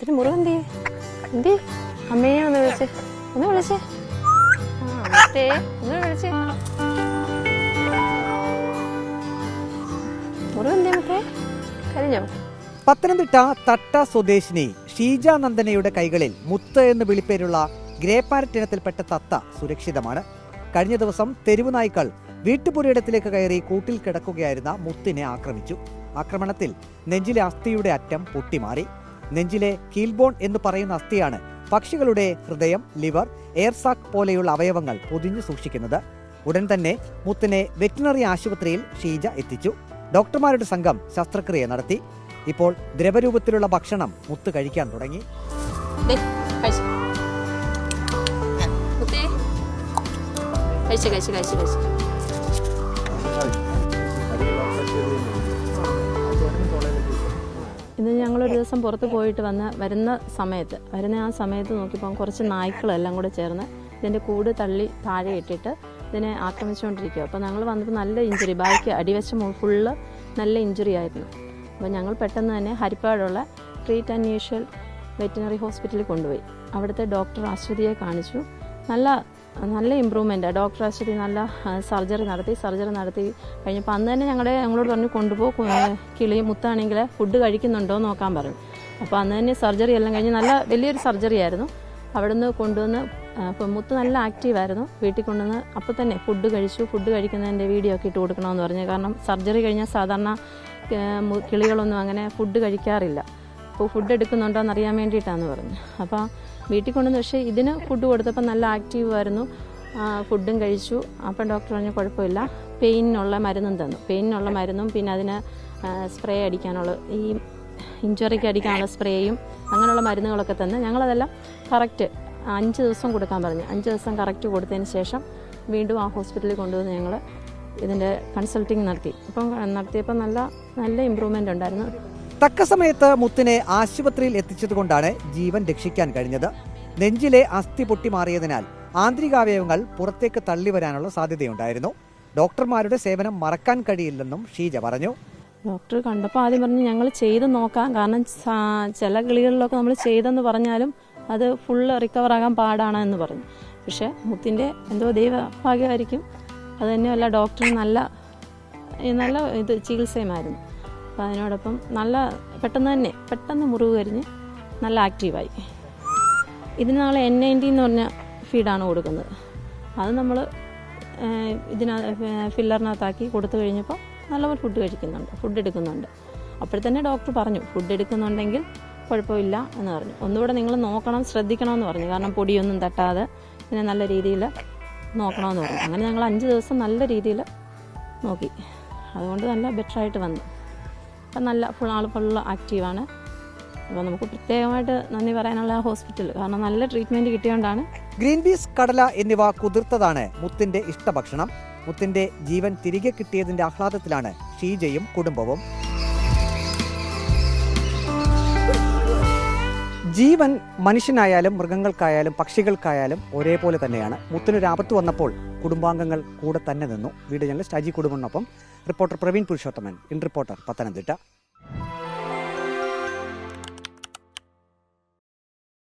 മുത്തിന് മുറിവ് എന്തി എന്ത് അമ്മയെ ഒന്ന് വിളിച്ച്. ഒന്ന് വിളിച്ച്. ആ മുത്തേ ഒന്ന് വിളിച്ചേ. മുറിവ് എന്തേ പത്തനംതിട്ട തട്ട സ്വദേശിനി ഷീജ നന്ദനയുടെ കൈകളിൽ മുത്ത് എന്ന് വിളിപ്പേരുള്ള ഗ്രേ പാരറ്റ് ഇനത്തിൽപ്പെട്ട തത്ത സുരക്ഷിതമാണ്. കഴിഞ്ഞ ദിവസം തെരുവ് നായ്ക്കൾ വീട്ടുപുരയിടത്തിലേക്ക് കയറി കൂട്ടിൽ കിടക്കുകയായിരുന്ന മുത്തിനെ ആക്രമിച്ചു. ആക്രമണത്തിൽ നെഞ്ചിലെ അസ്ഥിയുടെ അറ്റം പൊട്ടിമാറി. നെഞ്ചിലെ കീൽബോൺ എന്ന് പറയുന്ന അസ്ഥിയാണ് പക്ഷികളുടെ ഹൃദയം ലിവർ എയർസാക്ക് പോലെയുള്ള അവയവങ്ങൾ പൊതിഞ്ഞു സൂക്ഷിക്കുന്നത്. ഉടൻ തന്നെ മുത്തിനെ വെറ്റിനറി ആശുപത്രിയിൽ ഷീജ എത്തിച്ചു. ഡോക്ടർമാരുടെ സംഘം ശസ്ത്രക്രിയ നടത്തി. ഇപ്പോൾ ദ്രവരൂപത്തിലുള്ള ഭക്ഷണം മുത്ത് കഴിക്കാൻ തുടങ്ങി. കഴിച്ചു കഴിച്ചു കഴിച്ചു കഴിച്ചു. ഞങ്ങളൊരു ദിവസം പുറത്ത് പോയിട്ട് വന്ന് വരുന്ന സമയത്ത് വരുന്ന ആ സമയത്ത് നോക്കിയപ്പോൾ കുറച്ച് നായ്ക്കളെല്ലാം കൂടെ ചേർന്ന് ഇതിന്റെ കൂട് തള്ളി താഴെ ഇട്ടിട്ട് ഇതിനെ ആക്രമിച്ചുകൊണ്ടിരിക്കുക അപ്പോൾ ഞങ്ങൾ വന്നപ്പോൾ നല്ല ഇഞ്ചുറി ബാക്ക് അടിവശം ഫുള്ള് നല്ല ഇഞ്ചുറി ആയിരുന്നു. അപ്പോൾ ഞങ്ങൾ പെട്ടെന്ന് തന്നെ ഹരിപ്പാടുള്ള ട്രീറ്റ് ആൻഡ് യൂഷ്വൽ വെറ്റിനറി ഹോസ്പിറ്റലിൽ കൊണ്ടുപോയി. അവിടുത്തെ ഡോക്ടർ അശ്വതിയെ കാണിച്ചു. നല്ല നല്ല ഇമ്പ്രൂവ്മെന്റാണ് ഡോക്ടർ ആശുപത്രി നല്ല സർജറി നടത്തി സർജറി നടത്തി കഴിഞ്ഞപ്പോൾ അന്ന് തന്നെ ഞങ്ങളുടെ ഞങ്ങളോട് പറഞ്ഞു കൊണ്ടുപോകും കിളി മുത്താണെങ്കിൽ ഫുഡ് കഴിക്കുന്നുണ്ടോ നോക്കാൻ പറഞ്ഞു. അപ്പോൾ അന്ന് തന്നെ സർജറി എല്ലാം കഴിഞ്ഞ് നല്ല വലിയൊരു സർജറി ആയിരുന്നു. അവിടുന്ന് കൊണ്ടുവന്ന് മുത്ത് നല്ല ആക്റ്റീവായിരുന്നു വീട്ടിൽ കൊണ്ടുവന്ന് അപ്പോൾ തന്നെ ഫുഡ് കഴിച്ചു. ഫുഡ് കഴിക്കുന്നതിന്റെ വീഡിയോ ഒക്കെ ഇട്ട് കൊടുക്കണമെന്ന് പറഞ്ഞു. കാരണം സർജറി കഴിഞ്ഞാൽ സാധാരണ കിളികളൊന്നും അങ്ങനെ ഫുഡ് കഴിക്കാറില്ല. ഫുഡ് എടുക്കുന്നുണ്ടോ എന്ന് അറിയാൻ വേണ്ടിയിട്ടാന്ന് പറഞ്ഞു. അപ്പോൾ വീട്ടിൽ കൊണ്ടുവന്ന് പക്ഷേ ഇതിന് ഫുഡ് കൊടുത്തപ്പോൾ നല്ല ആക്റ്റീവ് ആയിരുന്നു. ഫുഡും കഴിച്ചു. അപ്പം ഡോക്ടർ പറഞ്ഞു കുഴപ്പമില്ല. പെയിനുള്ള മരുന്നും തന്നു. പെയിനുള്ള മരുന്നും പിന്നെ അതിന് സ്പ്രേ അടിക്കാനുള്ള ഈ ഇഞ്ചുറിക്ക് അടിക്കാനുള്ള സ്പ്രേയും അങ്ങനെയുള്ള മരുന്നുകളൊക്കെ തന്ന് ഞങ്ങളതെല്ലാം കറക്റ്റ് അഞ്ച് ദിവസം കൊടുക്കാൻ പറഞ്ഞു. അഞ്ച് ദിവസം കറക്റ്റ് കൊടുത്തതിന് ശേഷം വീണ്ടും ആ ഹോസ്പിറ്റലിൽ കൊണ്ടുവന്ന് ഞങ്ങൾ ഇതിന്റെ കൺസൾട്ടിങ് നടത്തി. അപ്പം നടത്തിയപ്പോൾ നല്ല നല്ല ഇമ്പ്രൂവ്മെന്റ് ഉണ്ടായിരുന്നു. തക്ക സമയത്ത് മുത്തിനെ ആശുപത്രിയിൽ എത്തിച്ചതുകൊണ്ടാണ് ജീവൻ രക്ഷിക്കാൻ കഴിഞ്ഞത്. നെഞ്ചിലെ അസ്ഥി പൊട്ടി മാറിയതിനാൽ ആന്തരികാവയവങ്ങൾ പുറത്തേക്ക് തള്ളി വരാനുള്ള സാധ്യതയുണ്ടായിരുന്നു. ഡോക്ടർമാരുടെ സേവനം മറക്കാൻ കഴിയില്ലെന്നും ഷീജ പറഞ്ഞു. ഡോക്ടർ കണ്ടപ്പോൾ ആദ്യം പറഞ്ഞു ഞങ്ങൾ ചെയ്ത് നോക്കാം. കാരണം ചില കിളികളിലൊക്കെ നമ്മൾ ചെയ്തെന്ന് പറഞ്ഞാലും അത് ഫുള്ള് റിക്കവർ ആകാൻ പാടാണ് എന്ന് പറഞ്ഞു. പക്ഷേ മുത്തിന്റെ എന്തോ ദൈവഭാഗ്യമായിരിക്കും. അത് തന്നെയല്ല ഡോക്ടർ നല്ല നല്ല ഇത് ചികിത്സയുമായിരുന്നു. അപ്പോൾ അതിനോടൊപ്പം നല്ല പെട്ടെന്ന് തന്നെ പെട്ടെന്ന് മുറിവ് കരിഞ്ഞ് നല്ല ആക്റ്റീവായി. ഇതിന് നാളെ എൻ നയന്റി എന്ന് പറഞ്ഞ ഫീഡാണ് കൊടുക്കുന്നത്. അത് നമ്മൾ ഇതിന ഫില്ലറിനകത്താക്കി കൊടുത്തു കഴിഞ്ഞപ്പോൾ നല്ലപോലെ ഫുഡ് കഴിക്കുന്നുണ്ട് ഫുഡ് എടുക്കുന്നുണ്ട്. അപ്പോഴത്തന്നെ ഡോക്ടർ പറഞ്ഞു ഫുഡ് എടുക്കുന്നുണ്ടെങ്കിൽ കുഴപ്പമില്ല എന്ന് പറഞ്ഞു. ഒന്നുകൂടെ നിങ്ങൾ നോക്കണം ശ്രദ്ധിക്കണമെന്ന് പറഞ്ഞു. കാരണം പൊടിയൊന്നും തട്ടാതെ ഇതിനെ നല്ല രീതിയിൽ നോക്കണമെന്ന് പറഞ്ഞു. അങ്ങനെ ഞങ്ങൾ അഞ്ച് ദിവസം നല്ല രീതിയിൽ നോക്കി. അതുകൊണ്ട് നല്ല ബെറ്ററായിട്ട് വന്നു. അപ്പം നല്ല ഫുൾ ആൾ ഫുൾ ആക്റ്റീവാണ് അപ്പോൾ നമുക്ക് പ്രത്യേകമായിട്ട് നന്ദി പറയാനുള്ള ഹോസ്പിറ്റൽ കാരണം നല്ല ട്രീറ്റ്മെന്റ് കിട്ടിയോണ്ടാണ്. ഗ്രീൻ പീസ് കടല എന്നിവ കുതിർത്തതാണ് മുത്തിന്റെ ഇഷ്ടഭക്ഷണം. മുത്തിന്റെ ജീവൻ തിരികെ കിട്ടിയതിന്റെ ആഹ്ലാദത്തിലാണ് ഷീജയും കുടുംബവും. ജീവൻ മനുഷ്യനായാലും മൃഗങ്ങൾക്കായാലും പക്ഷികൾക്കായാലും ഒരേപോലെ തന്നെയാണ്. മുത്തിന് ആപത്ത് വന്നപ്പോൾ കുടുംബാംഗങ്ങൾ കൂടെ തന്നെ നിന്നു. Video journalist Aji കുടുംബനൊപ്പം reporter Praveen Purushothaman in reporter Pathanamthitta.